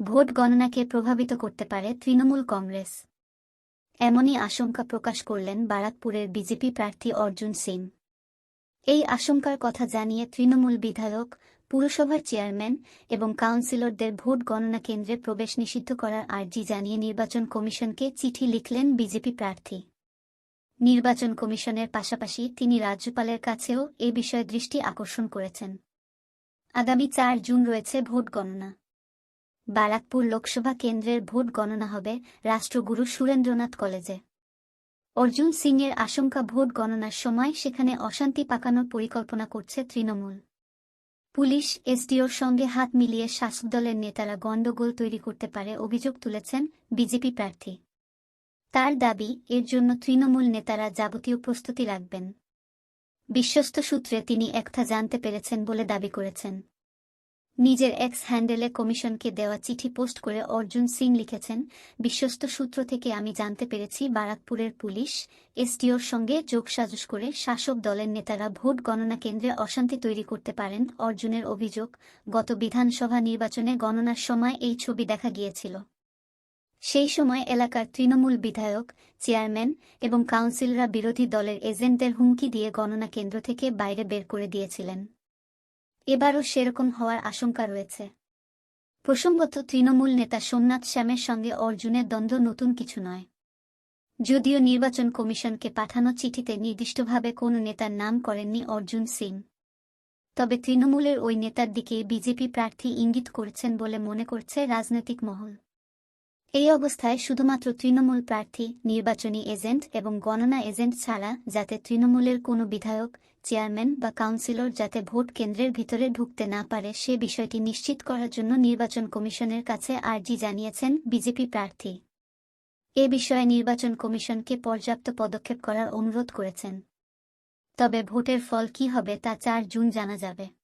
Vote গণনাকে প্রভাবিত করতে পারে তৃণমূল কংগ্রেস। এমনই আশঙ্কা প্রকাশ করলেন বারাকপুরের বিজেপি প্রার্থী অর্জুন সিং। এই আশঙ্কার কথা জানিয়ে তৃণমূল বিধায়ক, পুরসভার চেয়ারম্যান এবং কাউন্সিলরদের ভোট গণনা কেন্দ্রে প্রবেশ নিষিদ্ধ করার আর্জি জানিয়ে নির্বাচন কমিশনকে চিঠি লিখলেন বিজেপি প্রার্থী। নির্বাচন কমিশনের পাশাপাশি তিনি রাজ্যপালের কাছেও এ বিষয়ে দৃষ্টি আকর্ষণ করেছেন। আগামী চার জুন রয়েছে ভোট গণনা। বারাকপুর লোকসভা কেন্দ্রের ভোট গণনা হবে রাষ্ট্রগুরু সুরেন্দ্রনাথ কলেজে। অর্জুন সিংয়ের আশঙ্কা ভোট গণনার সময় সেখানে অশান্তি পাকানোর পরিকল্পনা করছে তৃণমূল। পুলিশ, এসডিওর সঙ্গে হাত মিলিয়ে শাসক দলের নেতারা গণ্ডগোল তৈরি করতে পারে অভিযোগ তুলেছেন বিজেপি প্রার্থী। তার দাবি, এর জন্য তৃণমূল নেতারা যাবতীয় প্রস্তুতি রাখবেন। বিশ্বস্ত সূত্রে তিনি একথা জানতে পেরেছেন বলে দাবি করেছেন। নিজের এক্স হ্যান্ডেলে কমিশনকে দেওয়া চিঠি পোস্ট করে অর্জুন সিং লিখেছেন, বিশ্বস্ত সূত্র থেকে আমি জানতে পেরেছি বারাকপুরের পুলিশ, এসডিওর সঙ্গে যোগসাজশ করে শাসক দলের নেতারা ভোট গণনা কেন্দ্রে অশান্তি তৈরি করতে পারেন অর্জুনের অভিযোগ। গত বিধানসভা নির্বাচনে গণনার সময় এই ছবি দেখা গিয়েছিল। সেই সময় এলাকার তৃণমূল বিধায়ক, চেয়ারম্যান এবং কাউন্সিলরা বিরোধী দলের এজেন্টদের হুমকি দিয়ে গণনা কেন্দ্র থেকে বাইরে বের করে দিয়েছিলেন। এবারও সেরকম হওয়ার আশঙ্কা রয়েছে। প্রসঙ্গত, তৃণমূল নেতা সোমনাথ শ্যামের সঙ্গে অর্জুনের দ্বন্দ্ব নতুন কিছু নয়। যদিও নির্বাচন কমিশনকে পাঠানো চিঠিতে নির্দিষ্টভাবে কোনো নেতার নাম করেননি অর্জুন সিং। তবে তৃণমূলের ওই নেতার দিকে বিজেপি প্রার্থী ইঙ্গিত করেছেন বলে মনে করছে রাজনৈতিক মহল। এই অবস্থায় শুধুমাত্র তৃণমূল প্রার্থী, নির্বাচনী এজেন্ট এবং গণনা এজেন্ট ছাড়া যাতে তৃণমূলের কোনো বিধায়ক, চেয়ারম্যান বা কাউন্সিলর যাতে ভোট কেন্দ্রের ভিতরে ঢুকতে না পারে, সে বিষয়টি নিশ্চিত করার জন্য নির্বাচন কমিশনের কাছে আর্জি জানিয়েছেন বিজেপি প্রার্থী। এ বিষয়ে নির্বাচন কমিশনকে পর্যাপ্ত পদক্ষেপ করার অনুরোধ করেছেন। তবে ভোটের ফল কি হবে তা চার জুন জানা যাবে।